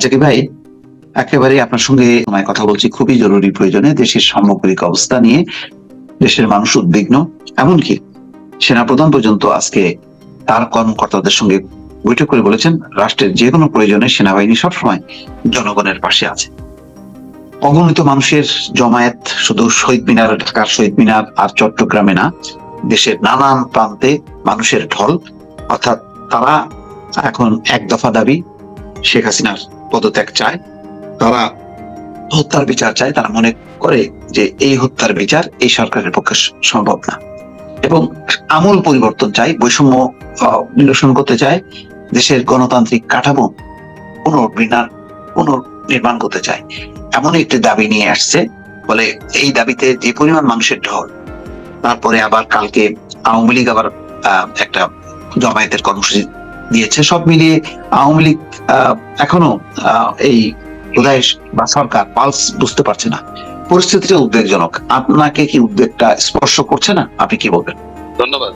জাকির ভাই একেবারে আপনার সঙ্গে সময় কথা বলছি। খুবই জরুরি প্রয়োজনে দেশের সামগ্রিক অবস্থা নিয়ে, দেশের মানুষ উদ্বিগ্ন। এমনকি সেনাপ্রধান পর্যন্ত আজকে তার কর্মকর্তাদের সঙ্গে বৈঠক করে বলেছেন, রাষ্ট্রের যে কোনো প্রয়োজনে সেনাবাহিনী সবসময় জনগণের পাশে আছে। অগণিত মানুষের জমায়েত শুধু শহীদ মিনার, ঢাকার শহীদ মিনার আর চট্টগ্রামে না, দেশের নানান প্রান্তে মানুষের ঢল। অর্থাৎ তারা এখন এক দফা দাবি, শেখ হাসিনার পদত্যাগ চায়, তারা হত্যার বিচার চায়, তারা মনে করে যে এই হত্যার বিচার এই সরকারের পক্ষে সম্ভব না। এবং আমূল পরিবর্তন চাই বৈষম্য নিরসন করতে চায়, দেশের গণতান্ত্রিক কাঠামো পুনর্বিনার, পুনর্নির্মাণ করতে চায়। এমন একটি দাবি নিয়ে আসছে বলে এই দাবিতে যে পরিমাণ মানুষের ঢল, তারপরে আবার কালকে আওয়ামী লীগ আবার একটা জমায়েতের কর্মসূচি দিয়েছে। সব মিলিয়ে আওয়ামী লীগ এখনও এই বোধহয় বা সরকার পালস বুঝতে পারছে না। পরিস্থিতিটা উদ্বেগজনক। আপনাকে কি উদ্বেগটা স্পর্শ করছে না? আপনি কি বলবেন? ধন্যবাদ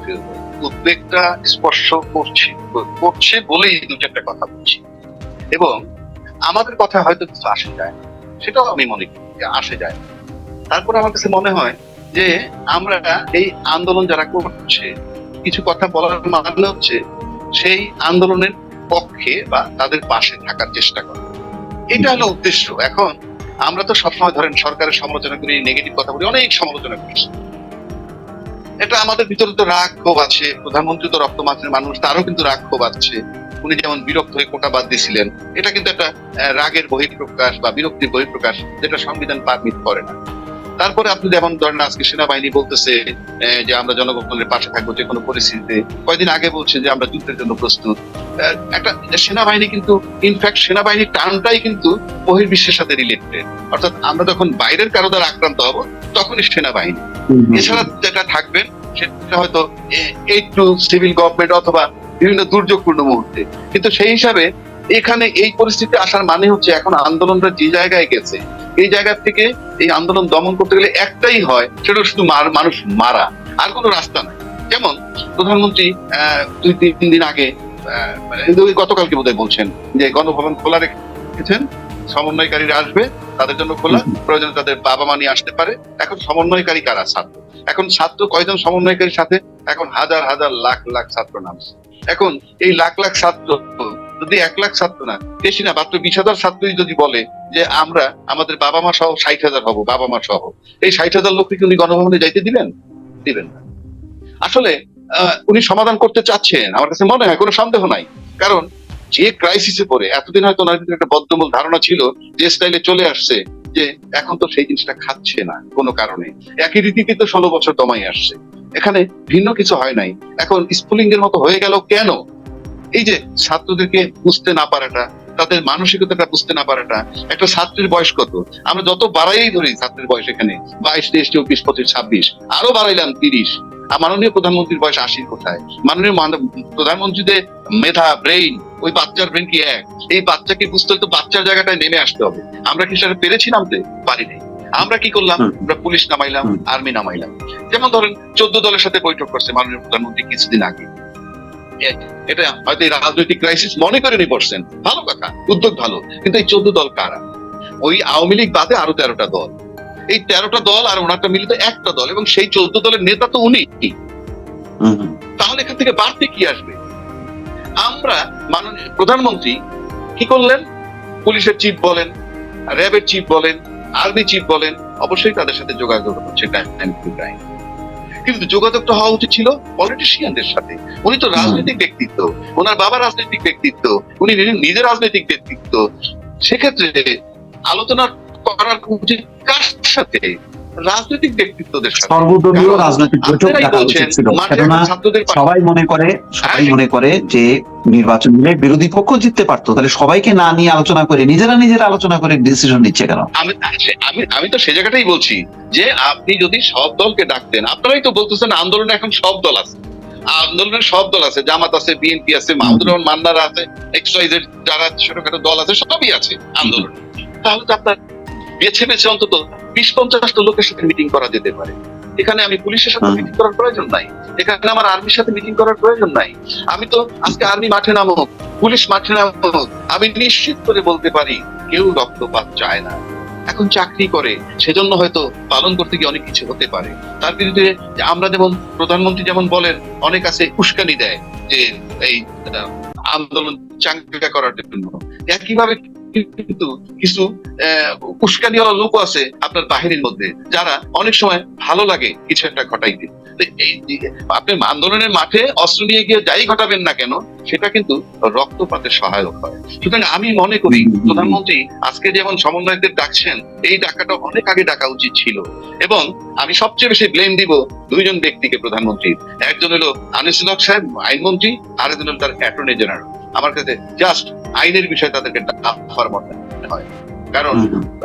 উদ্বেগটা স্পর্শ করছে করছে বলেই দু চারটা কথা বলছি। এবং আমাদের কথা হয়তো কিছু আসে যায় সেটাও আমি মনে করি আসে যায়। তারপরে আমার কাছে মনে হয় যে আমরা এই আন্দোলন যারা করছে, কিছু কথা বলার মানে হচ্ছে সেই আন্দোলনের পক্ষে বা তাদের পাশে থাকার চেষ্টা করা। এটা হলো উদ্দেশ্য। এখন আমরা তো সবসময় ধরেন সরকারের সমালোচনা করি নেগেটিভ কথা বলি, অনেক সমালোচনা করছি এটা আমাদের ভিতরে তো রাগ ক্ষোভ আছে। প্রধানমন্ত্রী তো রক্ত মাছের মানুষ, তারও কিন্তু রাগ ক্ষোভ আছে। উনি যেমন বিরক্ত হয়ে কোটা বাদ দিয়েছিলেন, এটা কিন্তু একটা রাগের বহিঃপ্রকাশ বা বিরক্তির বহিঃপ্রকাশ যেটা সংবিধান পারমিট করে না। তারপরে আপনি যেমন ধরেন আজকে সেনাবাহিনী বলতেছে যে আমরা জনগণের পাশে থাকব যে কোনো পরিস্থিতিতে। কয়েকদিন আগে বলছে যে আমরা যুদ্ধের জন্য প্রস্তুত। একটা সেনাবাহিনী কিন্তু ইনফ্যাক্ট সেনাবাহিনীর টার্মটাই কিন্তু বহির্বিশ্বের সাথে রিলেটেড অর্থাৎ আমরা যখন বাইরের কারও দ্বারা আক্রান্ত হব তখনই সেনাবাহিনী। এছাড়া যেটা থাকবেন সেটা হয়তো এই টু সিভিল গভর্নমেন্ট অথবা বিভিন্ন দুর্যোগপূর্ণ মুহূর্তে। কিন্তু সেই হিসাবে এখানে এই পরিস্থিতি আসার মানে হচ্ছে এখন আন্দোলনটা যে জায়গায় গেছে এই জায়গা থেকে এই আন্দোলন দমন করতে গেলে একটাই হয় সেটা শুধু মানুষ মারা। আর কোনো রাস্তা নাই। যেমন প্রধানমন্ত্রী দুই তিন দিন আগে মানে গতকালকে বোধহয় বলছেন যে গণভবন খোলা রেখেছেন সমন্বয়কারীরা আসবে তাদের জন্য খোলা প্রয়োজনে তাদের বাবা মা নিয়ে আসতে পারে। এখন সমন্বয়কারী কারা ছাত্র? এখন ছাত্র কয়জন সমন্বয়কারীর সাথে? এখন হাজার হাজার লাখ লাখ ছাত্র নামছে। এখন এই লাখ লাখ ছাত্র যদি এক লাখ ছাত্র না, বেশি না, মাত্র বিশ হাজার ছাত্রই যদি বলে যে আমরা আমাদের বাবা মা সহ ষাট হাজার হব, বাবা মা সহ। এই ষাট হাজার লোককে উনি গণভবনে যাইতে দিবেন? দিবেন না। আসলে উনি সমাধান করতে চাচ্ছেন, আমার কাছে মনে হয়, কোনো সন্দেহ নাই। কারণ, যে ক্রাইসিসে পড়ে, এতদিন হয়তো ওনার ভিতরে একটা বদ্ধমূল ধারণা ছিল যে স্টাইলে চলে আসছে, যে এখন তো সেই জিনিসটা খাচ্ছে না, কোনো কারণে। একই রীতিতে তো ষোলো বছর দমাই আসছে। এখানে ভিন্ন কিছু হয় নাই। এখন স্কুলিং এর মতো হয়ে গেল কেন? এই যে ছাত্রদেরকে বুঝতে না পারাটা তাদের মানসিকতাটা বুঝতে না পারাটা একটা ছাত্রের বয়স কত? আমরা যত বাড়াই ধরি ছাত্রের বয়স এখানে বাইশ তেইশ চব্বিশ পঁচিশ ছাব্বিশ আরও বাড়াইলাম তিরিশ। আর মাননীয় প্রধানমন্ত্রীর বয়স আশির কোথায়? মাননীয় প্রধানমন্ত্রীদের মেধা ব্রেইন ওই বাচ্চার ব্রেন কি এক? এই বাচ্চাকে বুঝতে হলে তো বাচ্চার জায়গাটায় নেমে আসতে হবে। আমরা কি সেটা পেরেছি নামতে পারিনি। আমরা কি করলাম? আমরা পুলিশ নামাইলাম আর্মি নামাইলাম। যেমন ধরেন চোদ্দ দলের সাথে বৈঠক করছে মাননীয় প্রধানমন্ত্রী কিছুদিন আগে। এটা হয়তো এই রাজনৈতিক ক্রাইসিস মনে করে নি পড়ছেন ভালো কথা উদ্যোগ ভালো কিন্তু এই চোদ্দ দল কারা? ওই আওয়ামী লীগ বাদে আরও তেরোটা দল। এই তেরোটা দল আর ওনারটা মিলিত একটা দল এবং সেই চোদ্দ দলের নেতা তো উনি। তাহলে এখান থেকে বাড়তে কি আসবে? আমরা মাননীয় প্রধানমন্ত্রী কি করলেন? পুলিশের চিফ বলেন র্যাবের চিফ বলেন আর্মি চিফ বলেন অবশ্যই তাদের সাথে যোগাযোগ হচ্ছে টাইম টু টাইম কিন্তু যোগাযোগটা হওয়া উচিত ছিল পলিটিশিয়ানদের সাথে। উনি তো রাজনৈতিক ব্যক্তিত্ব। ওনার বাবা রাজনৈতিক ব্যক্তিত্ব। উনি নিজে- নিজে রাজনৈতিক ব্যক্তিত্ব। সেক্ষেত্রে আলোচনা করার উচিত কার সাথে? রাজনৈতিক ব্যক্তিত্বদের সর্বদলীয় রাজনৈতিক বৈঠক ডাকা উচিত ছিল। কেননা সবাই মনে করে সবাই হ্যাঁ। মনে করে যে নির্বাচন নিলে বিরোধী পক্ষ জিততে পারতো। তাহলে সবাইকে না নিয়ে আলোচনা করে নিজেরা নিজেরা আলোচনা করে ডিসিশন নিচ্ছে কেন? আমি আমি আমি তো সে জায়গাটাই বলছি যে আপনি যদি সব দলকে ডাকতেন আপনারাই তো বলতেছেন আন্দোলনে এখন সব দল আছে। আন্দোলনের সব দল আছে জামাত আছে বিএনপি আছে মাহমুদুর রহমান মান্নার আছে যারা ছোটখাটো দল আছে সবই আছে আন্দোলন। তাহলে তো আপনার বেছে বেছে অন্তত বিশ পঞ্চাশটা লোকের সাথে মিটিং করা যেতে পারে। এখানে আমি পুলিশের সাথে মিটিং করার প্রয়োজন নাই। এখানে আমার আর্মির সাথে মিটিং করার প্রয়োজন নাই। আমি তো আজকে আর্মি মাঠে নামুক পুলিশ মাঠে নামুক আমি নিশ্চিত করে বলতে পারি কেউ রক্তপাত চায় না। এখন চাকরি করে সেজন্য হয়তো পালন করতে গিয়ে অনেক কিছু হতে পারে। তার বিরুদ্ধে আমরা যেমন প্রধানমন্ত্রী যেমন বলেন অনেক আছে উস্কানি দেয় যে এই আন্দোলন চাঙ্গা করার জন্য। একইভাবে কিন্তু কিছু উস্কানিওয়ালা লোক আছে আপনার বাহিনীর মধ্যে যারা অনেক সময় ভালো লাগে কিছু একটা ঘটাইতে। আপনি আন্দোলনের মাঠে অস্ত্র নিয়ে গিয়ে যাই ঘটাবেন না কেন সেটা কিন্তু রক্তপাতের সহায়ক হয়। সুতরাং আমি মনে করি। প্রধানমন্ত্রী আজকে যেমন সমন্বয়কদের ডাকছেন এই ডাকাটা অনেক আগে ডাকা উচিত ছিল। এবং আমি সবচেয়ে বেশি ব্লেম দিব দুইজন ব্যক্তিকে প্রধানমন্ত্রী। একজন হলো আনিসুল হক সাহেব আইনমন্ত্রী আরেকজন হলো তার অ্যাটর্নি জেনারেল আমার কাছে জাস্ট আইনের বিষয়ে তাদেরকে ডাকার মনে হয়। কারণ।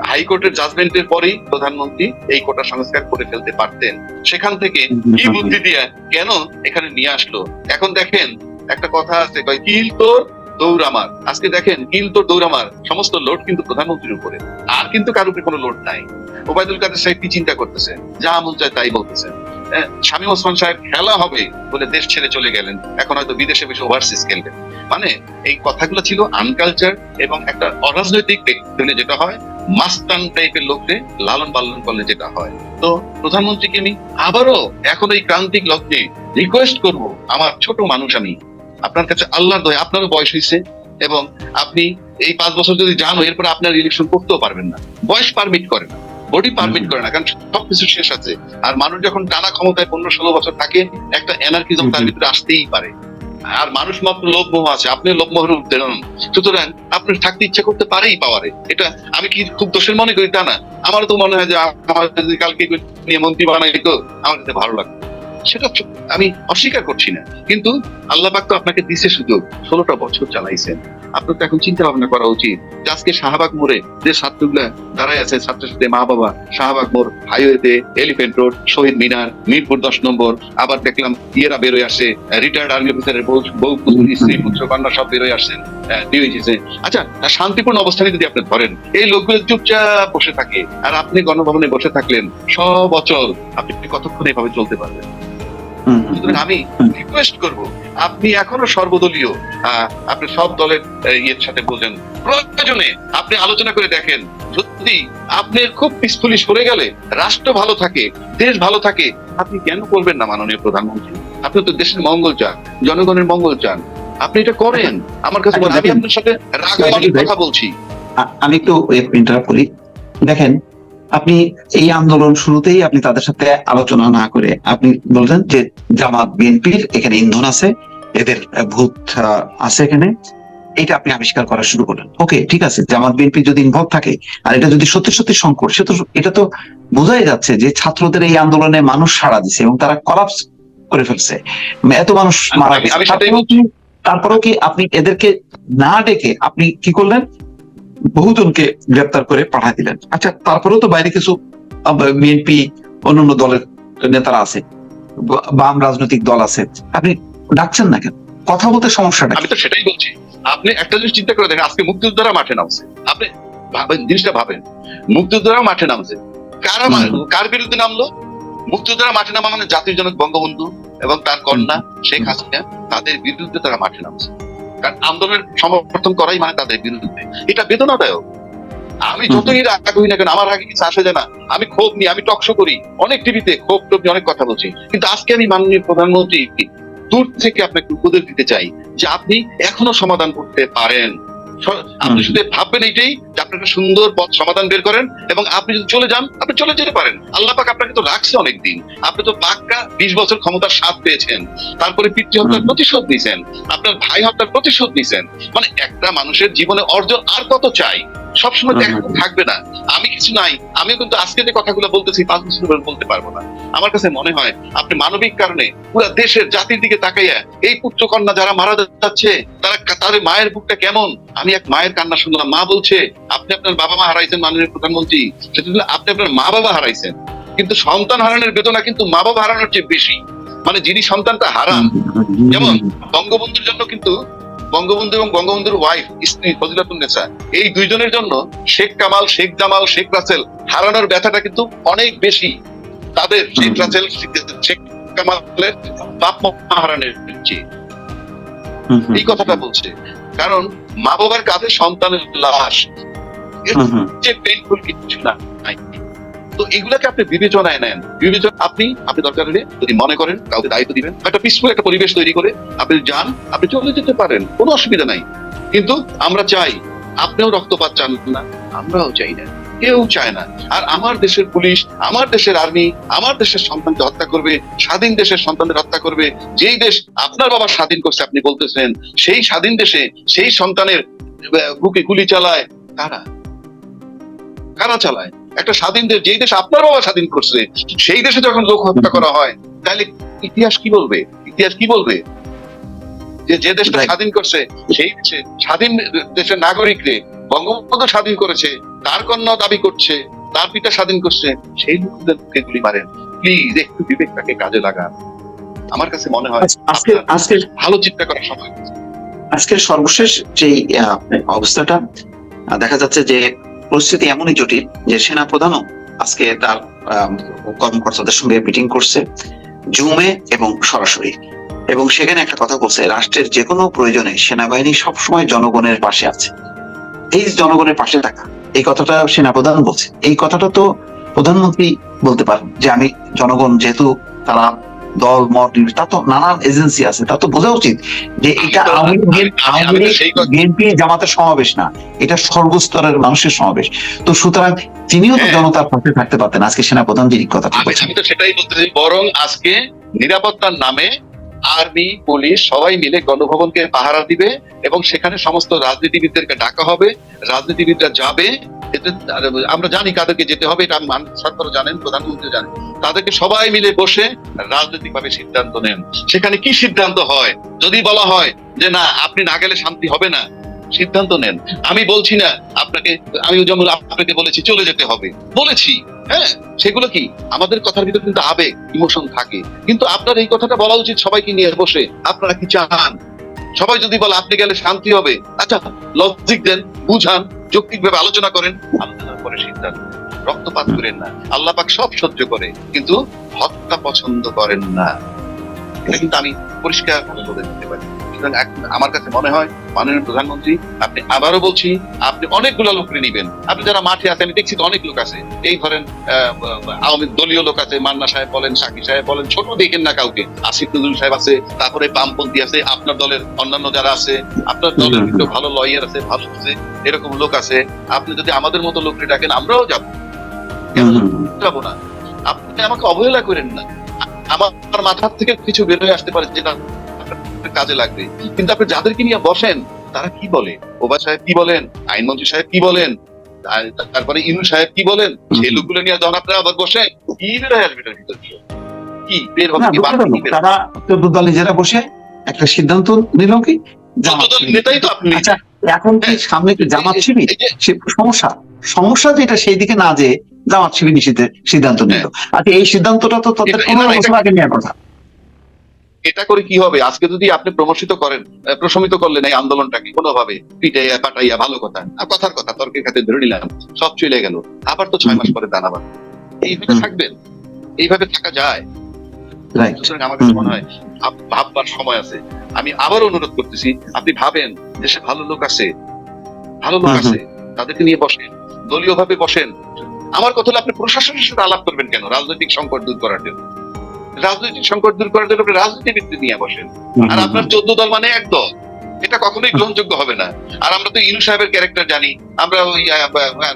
হাইকোর্টের জাজমেন্টের পরেই প্রধানমন্ত্রী এই কোটা সংস্কার করে ফেলতে পারতেন। সেখান থেকে কি বুদ্ধি দিয়ে কেন এখানে নিয়ে আসলো? এখন দেখেন একটা কথা আছে কিল তোর দৌড়ামার আজকে দেখেন কিল তোর দৌড় আমার। সমস্ত লোড কিন্তু প্রধানমন্ত্রীর উপরে। আর কিন্তু কারোর উপরে কোনো লোড নাই। ওবায়দুল কাদের সাহেব কি চিন্তা করতেছেন? যা মন চায় তাই বলতেছেন। হ্যাঁ, শামীম ওসমান সাহেব খেলা হবে বলে দেশ ছেড়ে চলে গেলেন। এখন হয়তো বিদেশে বেশি ওভারসিজ খেলবেন মানে এই কথাগুলো ছিল আনকালচার এবং একটা অরাজনৈতিক ব্যক্তি যেটা হয় মাস্তান টাইপের লোককে লালন পালন করলে যেটা হয়। তো প্রধানমন্ত্রীকে আমি আবারও এখন এই ক্রান্তিক লগ্নে রিকোয়েস্ট করব আমার ছোট মানুষ আমি আপনার কাছে আল্লাহর দয় আপনারও বয়স হয়েছে এবং আপনি এই পাঁচ বছর যদি যান এরপরে আপনার ইলেকশন করতেও পারবেন না। বয়স পারমিট করে না। বডি পারমিট করে না কারণ সবকিছু শেষ আছে। আর মানুষ যখন টানা ক্ষমতায় পনেরো ষোলো বছর থাকে একটা এনার্কিজম তার ভিতরে আসতেই পারে। আর মানুষ মাত্র লোভমোহ আছে আপনি লোভমোহের উদ্দেরণ সুতরাং আপনি থাকতে ইচ্ছা করতে পারেই পাওয়ারে। এটা আমি কি খুব দোষের মনে করি তা না। আমারও তো মনে হয় যে আমার যদি কালকে নিয়ে মন্ত্রী বানাই তো আমার কাছে ভালো লাগবে। সেটা আমি অস্বীকার করছি না। কিন্তু আল্লাহ তো আপনাকে দিছে সুযোগ ষোলোটা বছর চালাইছেন। আপনার তো এখন চিন্তা ভাবনা করা উচিত আজকে শাহবাগ মোড়ে যে ছাত্রগুলা দাঁড়ায় আছে ছাত্র সাথে মা বাবা, শাহবাগ মোড়, হাইওয়েতে এলিফেন্ট রোড, শহীদ মিনার, মিরপুর দশ নম্বর, আবার দেখলাম ইয়েরা বেরোয় আসে, রিটায়ার্ড আর্মি অফিসারের বউ বউ স্ত্রী পুত্র কন্যা সব বেরোয় আসছেন ডিওইসিসে আচ্ছা শান্তিপূর্ণ অবস্থানে যদি আপনি ধরেন, এই লোকগুলো চুপচাপ বসে থাকে, আর আপনি গণভবনে বসে থাকলেন, সব অচল, আপনি কতক্ষণ এভাবে চলতে পারবেন? সুতরাং আমি রিকোয়েস্ট করব আপনি এখনও সর্বদলীয় আপনি সব দলের ইয়ের সাথে বোঝেন প্রয়োজনে আপনি আলোচনা করে দেখেন যদি আপনার খুব পিসফুলি সরে গেলে রাষ্ট্র ভালো থাকে দেশ ভালো থাকে আপনি কেন করবেন না মাননীয় প্রধানমন্ত্রী? আপনি তো দেশের মঙ্গল চান জনগণের মঙ্গল চান। আপনি এটা করেন। আমার কাছে আমি আপনার সাথে রাগামানি কথা বলছি। আমি একটু ইন্টারাপ্ট করি। দেখেন আপনি এই আন্দোলন শুরুতেই আপনি তাদের সাথে আলোচনা না করে আপনি বললেন যে জামাত বিএনপির এখানে ইন্ধন আছে এদের ভূত আছে এখানে। এটা আপনি আবিষ্কার করা শুরু করলেন। ওকে ঠিক আছে জামাত বিএনপি যদি ইনভলভ থাকে আর এটা যদি সত্যি সত্যি সংকট সে তো এটা তো বোঝাই যাচ্ছে যে ছাত্রদের এই আন্দোলনে মানুষ সাড়া দিছে এবং তারা কলাপস করে ফেলছে। এত মানুষ মারা গেছে। তারপরেও কি আপনি এদেরকে না ডেকে আপনি কি করলেন? বহুজনকে গ্রেপ্তার করে পাঠিয়ে দিলেন। আচ্ছা তারপরেও তো বাইরে কিছু বিএনপি অন্যান্য দলের নেতারা আছে বাম রাজনৈতিক দল আছে। আপনি ডাকছেন না কেন? কথা বলতে সমস্যাটা আমি তো সেটাই বলছি। আপনি একটা জিনিস চিন্তা করে দেখেন আজকে মুক্তিযোদ্ধারা মাঠে নামছে। আপনি ভাবেন জিনিসটা ভাবেন মুক্তিযোদ্ধারা মাঠে নামছে। কারা কার বিরুদ্ধে নামলো? মুক্তিযোদ্ধারা মাঠে নামা মানে জাতির জনক বঙ্গবন্ধু এবং তার কন্যা শেখ হাসিনা তাদের বিরুদ্ধে তারা মাঠে নামছে। কারণ আন্দোলনের সমর্থন করাই মানে তাদের বিরুদ্ধে। এটা বেদনাদায়ক। আমি যতই রাগ হই না কেন আমার আগে কিছু আসে যায় না। আমি ক্ষোভ নিই আমি টকশো করি অনেক টিভিতে ক্ষোভ টোভ নিয়ে অনেক কথা বলছি। কিন্তু আজকে আমি মাননীয় প্রধানমন্ত্রী দূর থেকে আপনাকে উপদেশ দিতে চাই যে আপনি এখনও সমাধান করতে পারেন। আপনি শুধু ভাববেন এইটাই যে আপনি একটা সুন্দর পথ সমাধান বের করেন এবং আপনি যদি চলে যান আপনি চলে যেতে পারেন। আল্লাহ পাক আপনাকে তো রাখছে অনেকদিন। আপনি তো পাক্কা বিশ বছর ক্ষমতার স্বাদ পেয়েছেন। তারপরে পিতৃ হত্যার প্রতিশোধ নিছেন। আপনার ভাই হত্যার প্রতিশোধ নিছেন। মানে একটা মানুষের জীবনে অর্জন আর কত চাই? সবসময় হুম। থাকবে না। আমি কিছু নাই। আমি কিন্তু আজকে যে কথাগুলো বলতেছি পাঁচ বছর পরে বলতে পারব না। আমার কাছে মনে হয় আপনি মানবিক কারণে পুরো দেশের জাতির দিকে তাকাইয়া এই পুত্র কন্যা যারা মারা যাচ্ছে তারা তাদের মায়ের বুকটা কেমন? আমি এক মায়ের কান্না শুনলাম। মা বলছে আপনি আপনার বাবা মা হারাইছেন মাননীয় প্রধানমন্ত্রী। সেটা হলো আপনি আপনার মা বাবা হারাইছেন। কিন্তু সন্তান হারানোর বেদনা কিন্তু মা বাবা হারানোর চেয়ে বেশি। মানে যিনি সন্তানটা হারান যেমন বঙ্গবন্ধুর জন্য কিন্তু বঙ্গবন্ধু এবং বঙ্গবন্ধুর ওয়াইফ স্ত্রী ফজিলাতুন্নেসা এই দুইজনের জন্য শেখ কামাল শেখ জামাল শেখ রাসেল হারানোর ব্যথাটা কিন্তু অনেক বেশি। তাদের শেখ রাসেল শেখ কামালের বাপ হারানোর চেয়ে এই কথাটা বলছে। কারণ মা বাবার কাঁধে সন্তানের লাশ। হুম, হুম। যে পেইনফুল কিছু না। তো এগুলাকে আপনি বিবেচনায় নেন। বিবেচনা আপনি আপনি দরকার হলে যদি মনে করেন, কাউকে দায়িত্ব দিবেন, একটা পিসফুল একটা পরিবেশ তৈরি করে আপনি যান, আপনি চলে যেতে পারেন, কোনো অসুবিধা নাই। কিন্তু আমরা চাই, আপনিও রক্তপাত চান না, আমরাও চাই না, কেউ চায় না। আর আমার দেশের পুলিশ, আমার দেশের আর্মি আমার দেশের সন্তানকে হত্যা করবে, স্বাধীন দেশের সন্তানদের হত্যা করবে, যেই দেশ আপনার বাবা স্বাধীন করছে, আপনি বলতেছেন, সেই স্বাধীন দেশে সেই সন্তানের বুকে গুলি চালায়, কারা? কারা চালায়? একটা স্বাধীন দেশ যেই দেশ আপনার বাবা স্বাধীন করছে সেই দেশে যখন লোক হত্যা করা হয় তাহলে ইতিহাস কি বলবে? ইতিহাস কি বলবে? যে যে দেশটা স্বাধীন করছে সেই দেশে স্বাধীন দেশের নাগরিকরে বঙ্গবন্ধু স্বাধীন করেছে তার কন্যা দাবি করছে তার পিতা স্বাধীন করছে সেই লোকদেরকে গুলি মারেন। প্লিজ একটু বিবেকটাকে কাজে লাগান। আমার কাছে মনে হয় আজকে আজকে ভালো চিন্তা করার সময় আজকের সর্বশেষ যে অবস্থাটা দেখা যাচ্ছে যে পরিস্থিতি এমনই জটিল যে সেনা প্রধানও আজকে তার কর্মকর্তাদের সঙ্গে মিটিং করছে জুমে এবং সরাসরি। এবং সেখানে একটা কথা বলছে, রাষ্ট্রের যে কোনো প্রয়োজনে সেনাবাহিনী সবসময় জনগণের পাশে আছে। এই জনগণের পাশে থাকা, এই কথাটা সেনাপ্রধান বলছে। এই কথাটা তো প্রধানমন্ত্রী বলতে পারেন যে আমি জনগণ যেহেতু তারা দল মত তা তো নানান এজেন্সি আছে তা তো বোঝা উচিত যে এটা আওয়ামী বিএনপি জামাতের সমাবেশ না এটা সর্বস্তরের মানুষের সমাবেশ তো সুতরাং তিনিও তো হ্যাঁ। জনতার পাশে থাকতে পারতেন আজকে সেনাপ্রধান যিনি কথা আমি তো সেটাই বলতেছি বরং আজকে নিরাপত্তার নামে আর্মি পুলিশ সবাই মিলে গণভবনকে পাহারা দিবে এবং সেখানে সমস্ত রাজনীতিবিদদেরকে ডাকা হবে রাজনীতিবিদরা যাবে আমরা জানি কাদেরকে যেতে হবে, এটা মান সরকার জানেন, প্রধানমন্ত্রী জানেন। তাদেরকে সবাই মিলে বসে রাজনৈতিক ভাবে সিদ্ধান্ত নেন। সেখানে কি সিদ্ধান্ত হয়? যদি বলা হয় যে না, আপনি না গেলে শান্তি হবে না, সিদ্ধান্ত নেন। আমি বলছি না, আপনাকে, আমি যেমন আপনাকে বলেছি, চলে যেতে হবে। বলেছি হ্যাঁ সেগুলো কি? আমাদের কথার ভিতরে কিন্তু আবেগ, ইমোশন থাকে। কিন্তু আপনার এই কথাটা বলা উচিত সবাইকে নিয়ে বসে। আপনারা কি চান? সবাই যদি বলে, আপনি গেলে শান্তি হবে আচ্ছা লজিক দেন, বুঝান। যৌক্তিক ভাবে আলোচনা করেন, আলোচনার পরে সিদ্ধান্ত রক্তপাত করেন না। আল্লাহ পাক সব সহ্য করে, কিন্তু হত্যা পছন্দ করেন না। এটা কিন্তু আমি পরিষ্কার বলে দিতে পারি। সুতরাং আমার কাছে মনে হয় মাননীয় প্রধানমন্ত্রী আপনি আবারও বলছি আপনি অনেকগুলো লোককে নিবেন। আপনি যারা মাঠে আছে আমি দেখছি তো অনেক লোক আছে। এই ধরেন আওয়ামী দলীয় লোক আছে মান্না সাহেব বলেন সাকি সাহেব বলেন ছোট দেখেন না কাউকে। আসিফ নজরুল সাহেব আছে তারপরে বামপন্থী আছে আপনার দলের অন্যান্য যারা আছে আপনার দলের। কিন্তু ভালো লয়ার আছে ভালো আছে এরকম লোক আছে। আপনি যদি আমাদের মতো লোককে ডাকেন আমরাও যাব। যাব না? আপনি আমাকে অবহেলা করেন না। আমার মাথার থেকে কিছু বের হয়ে আসতে পারে যেটা আপনার কাজে লাগবে। কিন্তু আপনি যাদেরকে নিয়ে বসেন তারা কি বলে? ওবা সাহেব কি বলেন? আইনমন্ত্রী সাহেব কি বলেন? তারপরে ইনু সাহেব কি বলেন? সেই লোকগুলো নিয়ে যখন আপনারা আবার বসেন কি বের হয়ে আসবে ভিতর দিয়ে? কি বের হবে কি? তারা চোদ্দ দল নিজেরা বসে একটা সিদ্ধান্ত নিল কি? নেতাই তো আপনি। আচ্ছা এখন কি সামনে কি জামাত শিবির? সে সমস্যা। সমস্যা যেটা সেই দিকে না যে জামাত শিবির নিষিদ্ধের সিদ্ধান্ত নিল। আচ্ছা এই সিদ্ধান্তটা তো তাদের পনেরো বছর আগে নেওয়ার কথা। এটা করে কি হবে? আজকে যদি আপনি প্রমোশিত করেন প্রশমিত করলেন এই আন্দোলনটাকে কোনোভাবে পিটাইয়া পাটাইয়া ভালো কথা আর কথার কথা তর্কের খাতে ধরে নিলাম সব চলে গেল। আবার তো ছয় মাস পরে দানাবাদ এইভাবে থাকবেন? এইভাবে থাকা যায়? সুতরাং আমার কাছে মনে হয় ভাববার সময় আছে। আমি আবার অনুরোধ করতেছি আপনি ভাবেন দেশে ভালো লোক আছে। ভালো লোক। আছে তাদেরকে নিয়ে বসেন দলীয় ভাবে বসেন। আমার কথা হলো আপনি প্রশাসনের সাথে আলাপ করবেন কেন? রাজনৈতিক সংকট দূর করার জন্য। রাজনৈতিক সংকট দূর করার জন্য আপনি রাজনীতিবিদ নিয়ে বসেন। আর আপনার চোদ্দ দল মানে এক দল। এটা কখনোই গ্রহণযোগ্য হবে না। আর আমরা তো ইনু সাহেবের ক্যারেক্টার জানি। আমরা ওই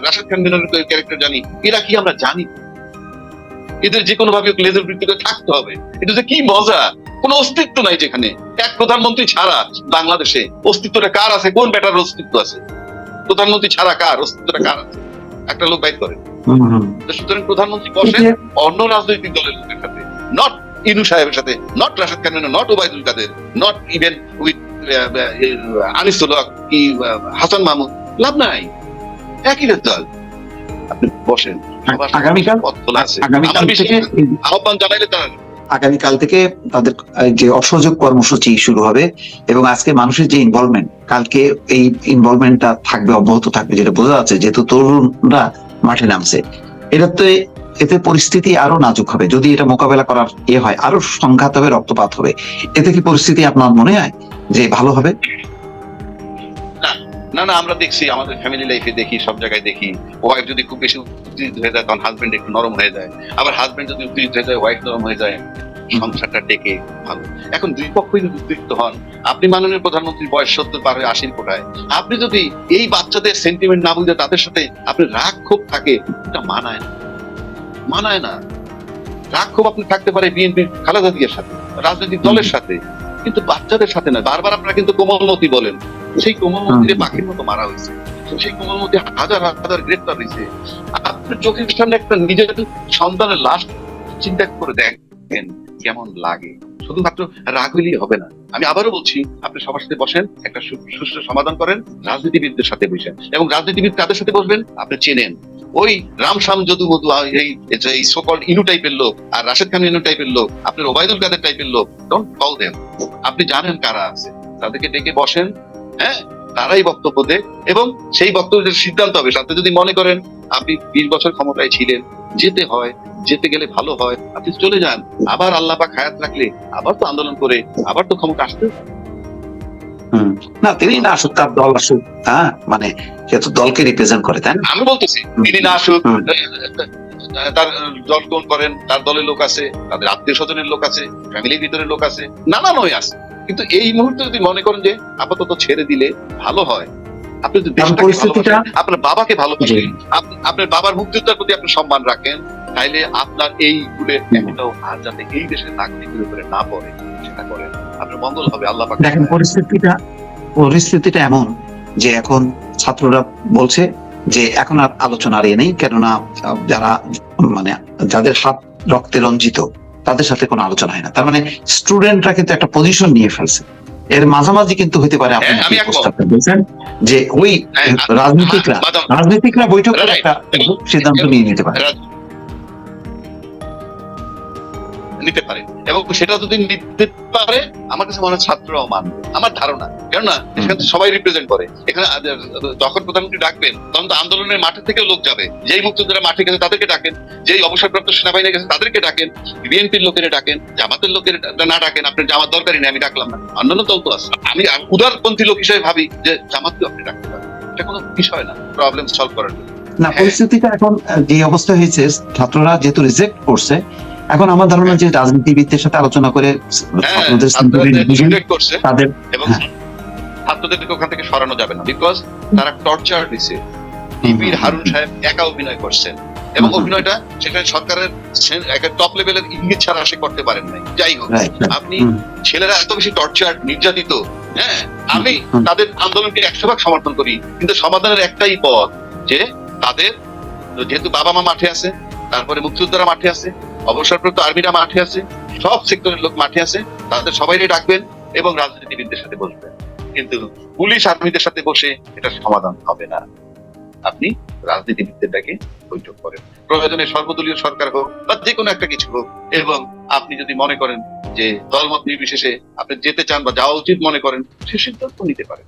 রাশেদ খান ক্যারেক্টার জানি। এরা কি আমরা জানি? এদের যে কোনো ভাবে লেজের ভিত্তিতে থাকতে হবে। এটা যে কি মজা? কোনো অস্তিত্ব নাই যেখানে। এক প্রধানমন্ত্রী ছাড়া বাংলাদেশে অস্তিত্বটা কার আছে? কোন ব্যাটার অস্তিত্ব আছে? প্রধানমন্ত্রী ছাড়া কার? অস্তিত্বটা কার আছে? একটা লোক বাইর করে। সুতরাং প্রধানমন্ত্রী যে- অন্য রাজনৈতিক দলের লোকের সাথে। নট ইনু সাহেবের সাথে not Rashed Khan not Obaidul Quader not even with Anisullah কি হাসান মাহমুদ লাভ নাই। একই দল আপনি বসেন। আগামীকাল আহ্বান জানাইলে তারা। আগামীকাল থেকে তাদের যে অসহযোগ কর্মসূচি শুরু হবে এবং আজকে মানুষের যে ইনভলভমেন্ট কালকে এই ইনভলভমেন্টটা থাকবে অব্যাহত থাকবে যেটা বোঝা যাচ্ছে যেহেতু তরুণরা মাঠে নামছে। এটা তো এতে পরিস্থিতি আরও নাজুক হবে। যদি এটা মোকাবেলা করার ইয়ে হয়, আরও সংঘাত হবে, রক্তপাত হবে। এতে কি পরিস্থিতি আপনার মনে হয় যে ভালো হবে? না না আমরা দেখছি, আমাদের ফ্যামিলি লাইফে দেখি, সব জায়গায় দেখি। ওয়াইফ যদি খুব বেশি উত্তেজিত হয়ে যায়, তখন হাজবেন্ড একটু নরম হয়ে যায়। আবার হাজবেন্ড যদি উত্তেজিত হয়ে যায় ওয়াইফ নরম হয়ে যায়, সংসারটা ডেকে ভালো। এখন দুই পক্ষই যদি উদ্বিগ্ন হন, আপনি মাননীয় প্রধানমন্ত্রী বয়স সত্তর পার হয়ে আশির কোটায়, আপনি যদি এই বাচ্চাদের সেন্টিমেন্ট না বুঝে তাদের সাথে আপনি রাগ ক্ষোভ থাকে, এটা মানায় না। মানায় না। রাগ ক্ষোভ আপনি থাকতে পারে বিএনপির খালেদা জিয়ার সাথে রাজনৈতিক দলের সাথে কিন্তু বাচ্চাদের সাথে না। বারবার আপনারা কিন্তু কোমলমতি বলেন। সেই কোমলমতিরে পাখির মতো মারা হয়েছে। সেই কোমলমতি হাজার হাজার গ্রেপ্তার হয়েছে। আপনার চোখের সামনে একটা নিজের সন্তানের লাশ চিন্তা করে দেখেন কেমন লাগে। শুধুমাত্র রাগ হইলেই হবে না। আমি আবারও বলছি আপনি সবার সাথে বসেন একটা সু- সুষ্ঠু সমাধান করেন রাজনীতিবিদদের সাথে বসেন। এবং রাজনীতিবিদ কাদের সাথে বসবেন? আপনি চেনেন। ওই রামশ্যাম যদু মধু এই এই সোকল ইনু টাইপের লোক আর রাশেদ খান ইনু টাইপের লোক, আপনার ওবায়দুল কাদের টাইপের লোক ডোন্ট কল দেম আপনি জানেন কারা আছে, তাদেরকে ডেকে বসেন হ্যাঁ? তারাই বক্তব্য দেয় এবং সেই বক্তব্যের সিদ্ধান্ত হবে। সাথে যদি মনে করেন, আপনি বিশ বছর ক্ষমতায় ছিলেন, যেতে হয়, যেতে গেলে ভালো হয়, আপনি চলে যান। আবার আল্লাহ পাক হায়াত রাখলে আবার তো আন্দোলন করে, আবার তো ক্ষমতা আসতে। না তিনি না আসুক তার দল আসুক হ্যাঁ? মানে সে তো দলকে রিপ্রেজেন্ট করে তাই আমি বলতেছি তিনি না আসুক তার দল কোন করেন তার দলের লোক আছে তাদের আত্মীয় স্বজনের লোক আছে ফ্যামিলির ভিতরে লোক আছে নানান হয়ে আছে। কিন্তু এই মুহূর্তে যদি মনে করেন যে আপাতত ছেড়ে দিলে ভালো হয় আপনি যদি দেশটাকে আপনার বাবাকে ভালোবাসেন আপনার বাবার মুক্তিযোদ্ধার প্রতি আপনি সম্মান রাখেন তাইলে আপনার এই গুলের একটাও আর যাতে এই দেশের নাগরিকের উপরে না পড়ে সেটা করেন। আপনার মঙ্গল হবে আল্লাহ দেখেন পরিস্থিতিটা পরিস্থিতিটা এমন যে এখন ছাত্ররা বলছে যে এখন আর আলোচনা আর নেই কেননা যারা মানে যাদের হাত রক্তে রঞ্জিত তাদের সাথে কোনো আলোচনা হয় না। তার মানে স্টুডেন্টরা কিন্তু একটা পজিশন নিয়ে ফেলছে। এর মাঝামাঝি কিন্তু হতে পারে আপনি হ্যাঁ। প্রস্তাবটা বলছেন যে ওই হ্যাঁ, রাজনীতিকরা রাজনীতিকরা বৈঠক করে একটা সিদ্ধান্ত নিয়ে নিতে পারে। নিতে পারে। এবং সেটা যদি নিতে পারে আমার কাছে মনে হয় ছাত্ররাও মানবে আমার ধারণা। কেননা এখানে সবাই রিপ্রেজেন্ট করে। এখানে যখন প্রধানমন্ত্রী ডাকবেন তখন তো আন্দোলনের মাঠে থেকে লোক যাবে। যেই মুক্তিযোদ্ধারা মাঠে গেছে তাদেরকে ডাকেন। যেই অবসরপ্রাপ্ত সেনাবাহিনী গেছে তাদেরকে ডাকেন। বিএনপির লোকেরা ডাকেন। জামাতের লোকের না ডাকেন। আপনার জামাত দরকারই নেই আমি ডাকলাম না। অন্যান্য দল তো আছে। আমি উদারপন্থী লোক হিসেবে ভাবি যে জামাতকে আপনি ডাকতে পারেন। এটা কোনো বিষয় না প্রবলেম সলভ করার জন্য। না হ্যাঁ। পরিস্থিতিটা এখন যে অবস্থা হয়েছে ছাত্ররা যেহেতু রিজেক্ট করছে এখন আমার ধারণা যে রাজনীতিবিদদের সাথে আলোচনা করে হ্যাঁ তাদের এবং হ্যাঁ। ছাত্রদেরকে ওখান থেকে সরানো যাবে না বিকজ তারা টর্চার দিছে। টিভির হারুন সাহেব একা অভিনয় করছেন। এবং অভিনয়টা সেখানে সরকারের একটা টপ লেভেলের ইঙ্গিত ছাড়া সে করতে পারেন নাই। যাই হোক আপনি ছেলেরা এত বেশি টর্চার নির্যাতিত হ্যাঁ? আমি তাদের আন্দোলনকে একশো ভাগ সমর্থন করি কিন্তু সমাধানের একটাই পথ যে তাদের যেহেতু বাবা মা মাঠে আছে তারপরে মুক্তিযোদ্ধারা মাঠে আছে অবসরপ্রাপ্ত আর্মিরা মাঠে আছে, সব সেক্টরের লোক মাঠে আছে, তাদের সবাইকে ডাকবেন এবং রাজনীতিবিদদের সাথে বসবেন। কিন্তু পুলিশ আর্মিদের সাথে বসে এটা সমাধান হবে না। আপনি রাজনীতিবিদদের ডাকে বৈঠক করেন। প্রয়োজনে সর্বদলীয় সরকার হোক বা যে কোনো একটা কিছু হোক, এবং আপনি যদি মনে করেন যে দলমত নির্বিশেষে আপনি যেতে চান বা যাওয়া উচিত মনে করেন, সে সিদ্ধান্ত নিতে পারেন।